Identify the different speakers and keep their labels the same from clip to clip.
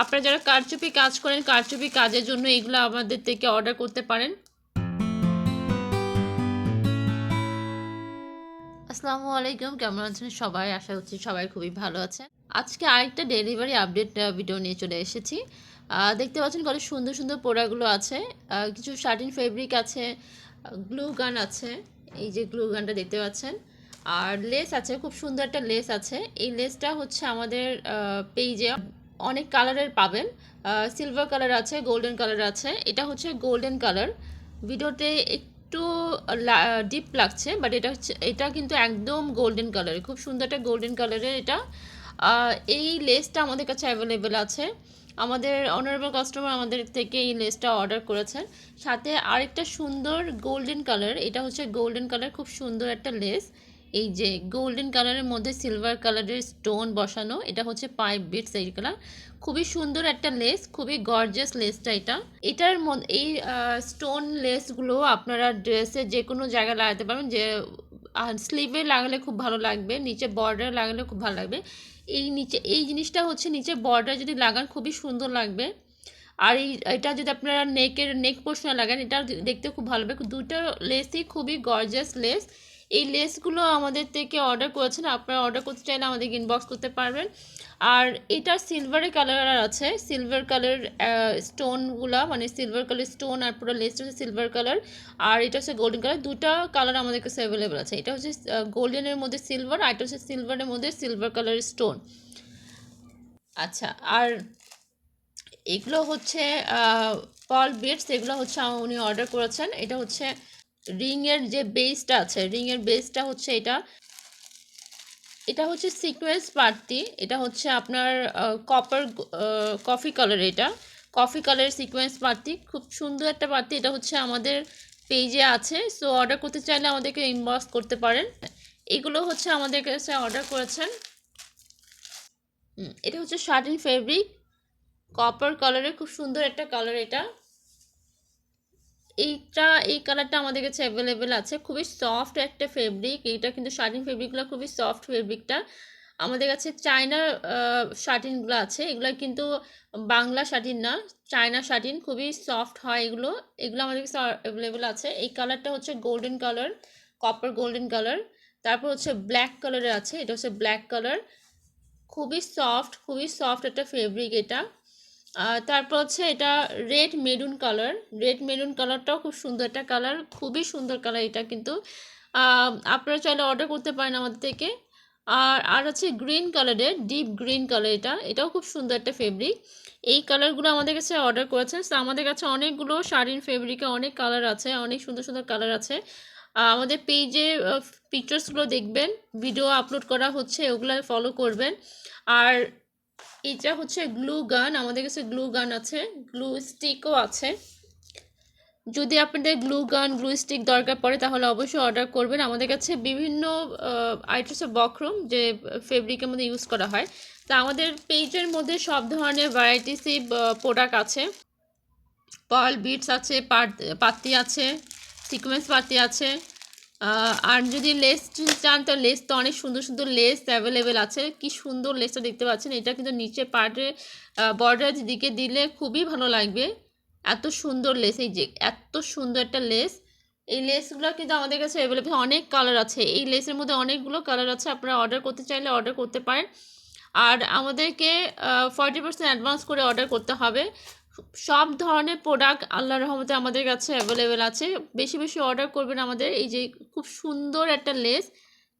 Speaker 1: আপনারা যারা কারচুপি কাজ করেন, কারচুপি কাজের জন্য এগুলো আমাদের থেকে অর্ডার করতে পারেন। আসসালামু আলাইকুম, কেমন আছেন সবাই? আশা করছি সবাই খুবই ভালো আছেন। আজকে আরেকটা ডেলিভারি আপডেট ভিডিও নিয়ে চলে এসেছি। দেখতে পাচ্ছেন কত সুন্দর সুন্দর পোড়াগুলো আছে। কিছু শার্টিন ফেব্রিক আছে গ্লু গান আছে, এই যে গ্লু গানটা দেখতে পাচ্ছেন। আর লেস আছে, খুব সুন্দর একটা লেস আছে। এই লেসটা হচ্ছে আমাদের পেজে অনেক কালারের পাবেন। সিলভার কালার আছে গোল্ডেন কালার আছে। এটা হচ্ছে গোল্ডেন কালার ভিডিওতে একটু ডিপ লাগছে বাট এটা হচ্ছে, এটা কিন্তু একদম গোল্ডেন কালারের খুব সুন্দর একটা গোল্ডেন কালারের এটা। এই লেসটা আমাদের কাছে অ্যাভেলেবেল আছে। আমাদের অনারেবল কাস্টমার আমাদের থেকে এই লেসটা অর্ডার করেছেন। সাথে আরেকটা সুন্দর গোল্ডেন কালার এটা হচ্ছে গোল্ডেন কালার খুব সুন্দর একটা লেস এই যে গোল্ডেন কালারের মধ্যে সিলভার কালারের স্টোন বসানো, এটা হচ্ছে পাইপ বিটস এই কালার খুবই সুন্দর একটা লেস খুবই গর্জিয়াস লেসটা এটা। এটার মধ্যে এই স্টোন লেসগুলো আপনারা ড্রেসে যে কোনো জায়গায় লাগাতে পারবেন, যে স্লিভে লাগালে খুব ভালো লাগবে, নিচে বর্ডার লাগালে খুব ভালো লাগবে। এই নিচে, এই জিনিসটা হচ্ছে নিচে বর্ডার যদি লাগান খুবই সুন্দর লাগবে। আর এই, এটা যদি আপনারা নেকের নেক পোর্শনে লাগান, এটা দেখতে খুব ভালো লাগবে। দুটো লেসই খুবই গর্জিয়াস লেস এই লেসগুলো আমাদের থেকে অর্ডার করেছেন, আপনারা অর্ডার করতে চাইলে আমাদের ইনবক্স করতে পারবেন। আর এটা সিলভারের কালার আছে সিলভার কালার স্টোনগুলা মানে সিলভার কালার স্টোন আর পুরো লেসটা হচ্ছে সিলভার কালার আর এটা হচ্ছে গোল্ডেন কালার দুটো কালার আমাদের কাছে অ্যাভেলেবেল আছে। এটা হচ্ছে গোল্ডেনের মধ্যে সিলভার আর এটা হচ্ছে সিলভারের মধ্যে সিলভার কালারের স্টোন আচ্ছা আর এগুলো হচ্ছে পল বিটস এগুলো হচ্ছে উনি অর্ডার করেছেন। এটা হচ্ছে রিংয়ের যে বেসটা আছে, রিংয়ের বেসটা হচ্ছে এটা। এটা হচ্ছে সিকোয়েন্স পার্টি এটা হচ্ছে আপনার কপার কফি কালার এটা। কফি কালারের সিকোয়েন্স পার্টি খুব সুন্দর একটা পার্টি এটা হচ্ছে আমাদের পেজে আছে। সো অর্ডার করতে চাইলে আমাদেরকে ইনবক্স করতে পারেন। এগুলো হচ্ছে আমাদের কাছে অর্ডার করেছেন। এটা হচ্ছে শার্টিন ফেব্রিক কপার কালারের খুব সুন্দর একটা কালার এটা। এইটা, এই কালারটা আমাদের কাছে অ্যাভেলেবেল আছে। খুবই সফট একটা ফেব্রিক এইটা কিন্তু শার্টিন ফেব্রিকগুলো খুবই সফট ফেব্রিকটা আমাদের কাছে চায়না শার্টিনগুলো আছে। এগুলো কিন্তু বাংলা শার্টিন না। চায়না শার্টিন খুবই সফট হয় এগুলো। এগুলো আমাদের কাছে অ্যাভেলেবেল আছে। এই কালারটা হচ্ছে golden colour copper golden colour তারপর হচ্ছে ব্ল্যাক কালারের আছে। এটা হচ্ছে ব্ল্যাক কালার খুবই সফট খুবই সফট একটা ফেব্রিক এটা। তারপর হচ্ছে এটা red maroon colour red maroon কালারটাও খুব সুন্দর একটা কালার খুবই সুন্দর কালার এটা কিন্তু। আপনারা চাইলে অর্ডার করতে পারেন আমাদের থেকে। আর আর হচ্ছে গ্রিন কালারের ডিপ গ্রিন কালার এটা, এটাও খুব সুন্দর একটা ফেব্রিক এই কালারগুলো আমাদের কাছে অর্ডার করেছেন। তো আমাদের কাছে অনেকগুলো শাড়ির ফেব্রিকে অনেক কালার আছে, অনেক সুন্দর সুন্দর কালার আছে। আমাদের পেজে পিকচার্সগুলো দেখবেন ভিডিও আপলোড করা হচ্ছে, ওগুলো ফলো করবেন। আর এটা হচ্ছে গ্লু গান, আমাদের কাছে গ্লু গান আছে, গ্লু স্টিকও আছে। যদি আপনাদের গ্লু গান, গ্লু স্টিক দরকার পড়ে, তাহলে অবশ্যই অর্ডার করবেন। আমাদের কাছে বিভিন্ন আইটেমসের বক্রম যে ফেব্রিকের মধ্যে ইউজ করা হয়। তা আমাদের পেজের মধ্যে সব ধরনের ভ্যারাইটিসই প্রোডাক্ট আছে। পার্ল বিটস আছে পাত- আছে সিকোয়েন্স পাতি আছে। আর যদি লেস চান, তো লেস তো অনেক সুন্দর সুন্দর লেস অ্যাভেলেবেল আছে। কি সুন্দর লেসটা দেখতে পাচ্ছেন? এটা কিন্তু নিচে পার্টে বর্ডার দিকে দিলে খুবই ভালো লাগবে। এত সুন্দর লেস এই যে এত সুন্দর একটা লেস এই লেসগুলো কিন্তু আমাদের কাছে অ্যাভেলেবেল অনেক কালার আছে। এই লেসের মধ্যে অনেকগুলো কালার আছে। আপনারা অর্ডার করতে চাইলে অর্ডার করতে পারেন। আর আমাদেরকে ফর্টি পার্সেন্ট অ্যাডভান্স করে অর্ডার করতে হবে। সব ধরনের প্রোডাক্ট আল্লাহর রহমতে আমাদের কাছে অ্যাভেলেবেল আছে। বেশি বেশি অর্ডার করবেন আমাদের এই যে খুব সুন্দর একটা লেস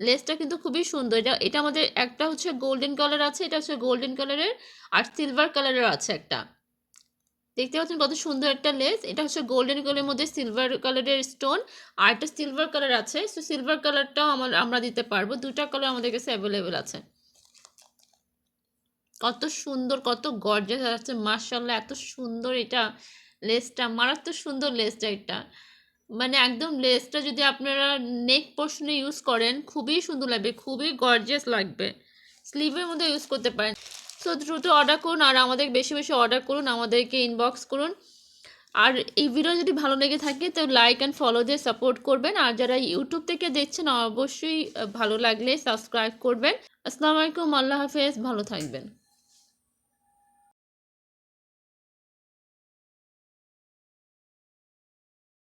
Speaker 1: লেসটা কিন্তু খুবই সুন্দর। এটা এটা আমাদের একটা হচ্ছে গোল্ডেন কালার আছে, এটা হচ্ছে গোল্ডেন কালারের আর সিলভার কালারের আছে একটা। দেখতে পাচ্ছেন কত সুন্দর একটা লেস এটা হচ্ছে গোল্ডেন কালারের মধ্যে সিলভার কালারের স্টোন আর একটা সিলভার কালার আছে। সো সিলভার কালারটাও আমার, আমরা দিতে পারব। দুটা কালার আমাদের কাছে অ্যাভেলেবেল আছে। কত সুন্দর, কত গর্জাস আছে মার্শাল্লাহ এত সুন্দর এটা লেসটা মারাত্মক সুন্দর লেসটা এটা। মানে একদম লেসটা যদি আপনারা নেক পোর্শনে ইউজ করেন, খুবই সুন্দর লাগবে, খুবই গর্জিয়াস লাগবে। স্লিভের মধ্যে ইউজ করতে পারেন। সো দ্রুত অর্ডার করুন আর আমাদের বেশি বেশি অর্ডার করুন, আমাদেরকে ইনবক্স করুন। আর এই ভিডিও যদি ভালো লেগে থাকে, তো লাইক অ্যান্ড ফলো দিয়ে সাপোর্ট করবেন। আর যারা ইউটিউব থেকে দেখছেন, অবশ্যই ভালো লাগলে সাবস্ক্রাইব করবেন। আসসালামু আলাইকুম, আল্লাহ হাফেজ, ভালো থাকবেন।